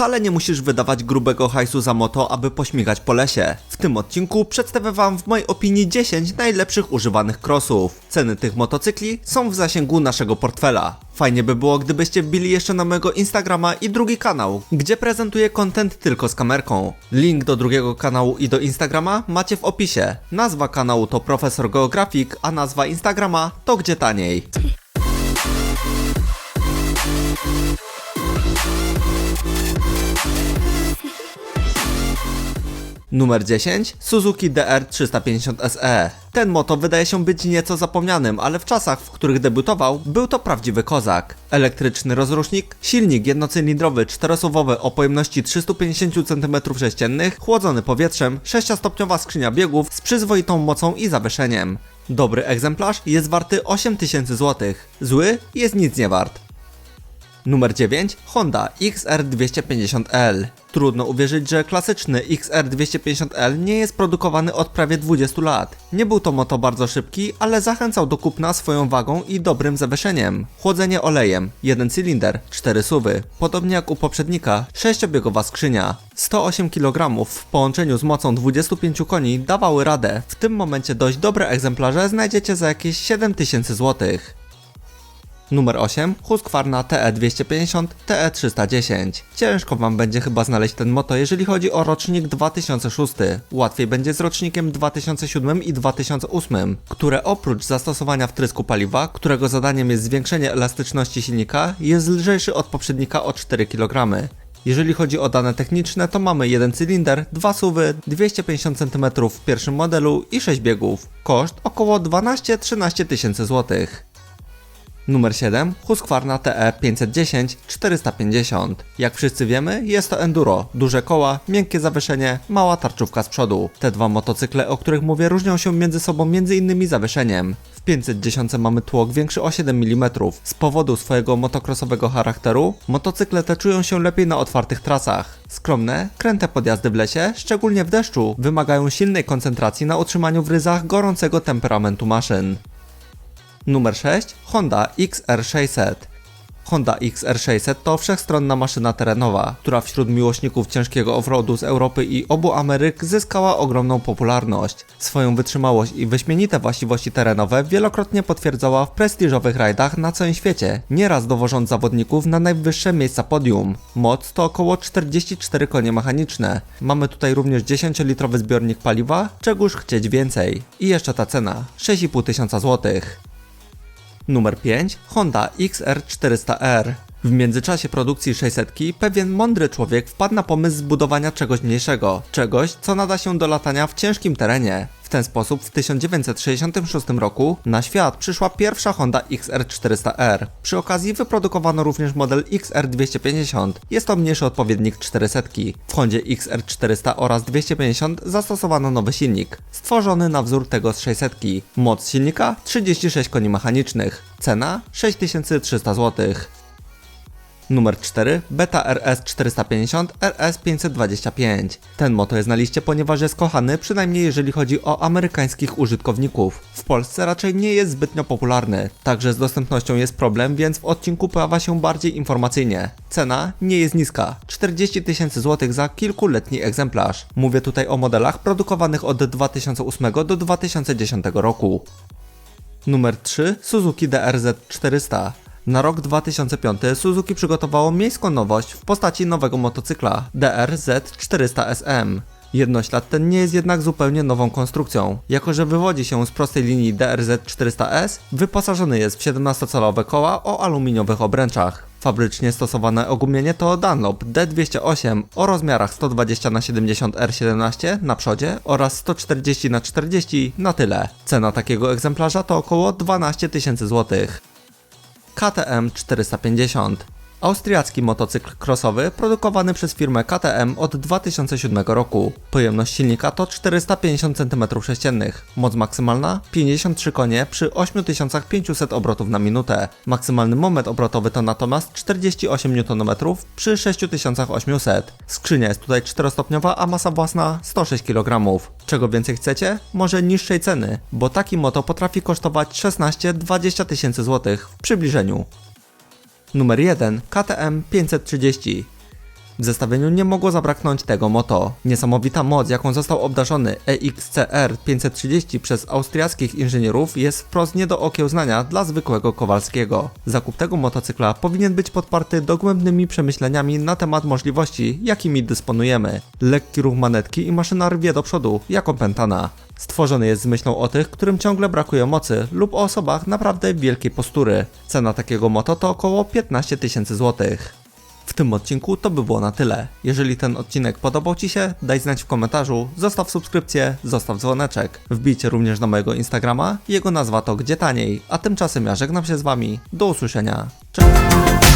Wcale nie musisz wydawać grubego hajsu za moto, aby pośmigać po lesie. W tym odcinku przedstawię wam w mojej opinii 10 najlepszych używanych crossów. Ceny tych motocykli są w zasięgu naszego portfela. Fajnie by było, gdybyście wbili jeszcze na mojego Instagrama i drugi kanał, gdzie prezentuję content tylko z kamerką. Link do drugiego kanału i do Instagrama macie w opisie. Nazwa kanału to Profesor Geografik, a nazwa Instagrama to Gdzie Taniej. Numer 10 Suzuki DR350 SE. Ten moto wydaje się być nieco zapomnianym, ale w czasach, w których debiutował, był to prawdziwy kozak. Elektryczny rozrusznik, silnik jednocylindrowy czterosuwowy o pojemności 350 cm3, chłodzony powietrzem, 6-stopniowa skrzynia biegów z przyzwoitą mocą i zawieszeniem. Dobry egzemplarz jest warty 8000 zł, zły jest nic nie wart. Numer 9 Honda XR250L. Trudno uwierzyć, że klasyczny XR250L nie jest produkowany od prawie 20 lat. Nie był to moto bardzo szybki, ale zachęcał do kupna swoją wagą i dobrym zawieszeniem. Chłodzenie olejem, jeden cylinder, 4 suwy, podobnie jak u poprzednika, 6-biegowa skrzynia. 108 kg w połączeniu z mocą 25 koni dawały radę. W tym momencie dość dobre egzemplarze znajdziecie za jakieś 7000 złotych. Numer 8 Husqvarna TE250 TE310. Ciężko wam będzie chyba znaleźć ten moto, jeżeli chodzi o rocznik 2006. Łatwiej będzie z rocznikiem 2007 i 2008, które oprócz zastosowania wtrysku paliwa, którego zadaniem jest zwiększenie elastyczności silnika, jest lżejszy od poprzednika o 4 kg. Jeżeli chodzi o dane techniczne, to mamy jeden cylinder, dwa suwy, 250 cm w pierwszym modelu i 6 biegów. Koszt około 12-13 tysięcy złotych. Numer 7 Husqvarna TE 510 450. Jak wszyscy wiemy, jest to enduro, duże koła, miękkie zawieszenie, mała tarczówka z przodu. Te dwa motocykle, o których mówię, różnią się między sobą m.in. zawieszeniem. W 510 mamy tłok większy o 7 mm. Z powodu swojego motokrosowego charakteru, motocykle te czują się lepiej na otwartych trasach. Skromne, kręte podjazdy w lesie, szczególnie w deszczu, wymagają silnej koncentracji na utrzymaniu w ryzach gorącego temperamentu maszyn. Numer 6 Honda XR600. Honda XR600 to wszechstronna maszyna terenowa, która wśród miłośników ciężkiego offroadu z Europy i obu Ameryk zyskała ogromną popularność. Swoją wytrzymałość i wyśmienite właściwości terenowe wielokrotnie potwierdzała w prestiżowych rajdach na całym świecie, nieraz dowożąc zawodników na najwyższe miejsca podium. Moc to około 44 konie mechaniczne. Mamy tutaj również 10-litrowy zbiornik paliwa, czegóż chcieć więcej. I jeszcze ta cena 6,5 tysiąca złotych. Numer 5 Honda XR400R. W międzyczasie produkcji 600 pewien mądry człowiek wpadł na pomysł zbudowania czegoś mniejszego, czegoś co nada się do latania w ciężkim terenie. W ten sposób w 1966 roku na świat przyszła pierwsza Honda XR400R. Przy okazji wyprodukowano również model XR250. Jest to mniejszy odpowiednik 400. W Hondzie XR400 oraz 250 zastosowano nowy silnik, stworzony na wzór tego z 600. Moc silnika 36 koni mechanicznych. Cena 6300 zł. Numer 4 Beta RS 450 RS 525. Ten moto jest na liście, ponieważ jest kochany, przynajmniej jeżeli chodzi o amerykańskich użytkowników. W Polsce raczej nie jest zbytnio popularny, także z dostępnością jest problem, więc w odcinku pojawia się bardziej informacyjnie. Cena nie jest niska 40 tysięcy złotych za kilkuletni egzemplarz. Mówię tutaj o modelach produkowanych od 2008 do 2010 roku. Numer 3 Suzuki DRZ 400. Na rok 2005 Suzuki przygotowało miejską nowość w postaci nowego motocykla DRZ400SM. Jednoślad ten nie jest jednak zupełnie nową konstrukcją. Jako, że wywodzi się z prostej linii DRZ400S, wyposażony jest w 17-calowe koła o aluminiowych obręczach. Fabrycznie stosowane ogumienie to Dunlop D208 o rozmiarach 120 na 70 R17 na przodzie oraz 140 na 40 na tyle. Cena takiego egzemplarza to około 12 tysięcy złotych. KTM 450. Austriacki motocykl crossowy produkowany przez firmę KTM od 2007 roku. Pojemność silnika to 450 cm3, moc maksymalna 53 konie przy 8500 obrotów na minutę. Maksymalny moment obrotowy to natomiast 48 Nm przy 6800. Skrzynia jest tutaj 4-stopniowa, a masa własna 106 kg. Czego więcej chcecie? Może niższej ceny, bo taki moto potrafi kosztować 16-20 tysięcy złotych w przybliżeniu. Numer 1 KTM 530. W zestawieniu nie mogło zabraknąć tego moto. Niesamowita moc, jaką został obdarzony EXCR 530 przez austriackich inżynierów jest wprost nie do okiełznania dla zwykłego Kowalskiego. Zakup tego motocykla powinien być podparty dogłębnymi przemyśleniami na temat możliwości, jakimi dysponujemy. Lekki ruch manetki i maszyna rwie do przodu, jak opętana. Stworzony jest z myślą o tych, którym ciągle brakuje mocy lub o osobach naprawdę wielkiej postury. Cena takiego moto to około 15 tysięcy złotych. W tym odcinku to by było na tyle. Jeżeli ten odcinek podobał Ci się, daj znać w komentarzu, zostaw subskrypcję, zostaw dzwoneczek. Wbijcie również na mojego Instagrama, jego nazwa to Gdzie Taniej, a tymczasem ja żegnam się z Wami. Do usłyszenia. Cześć!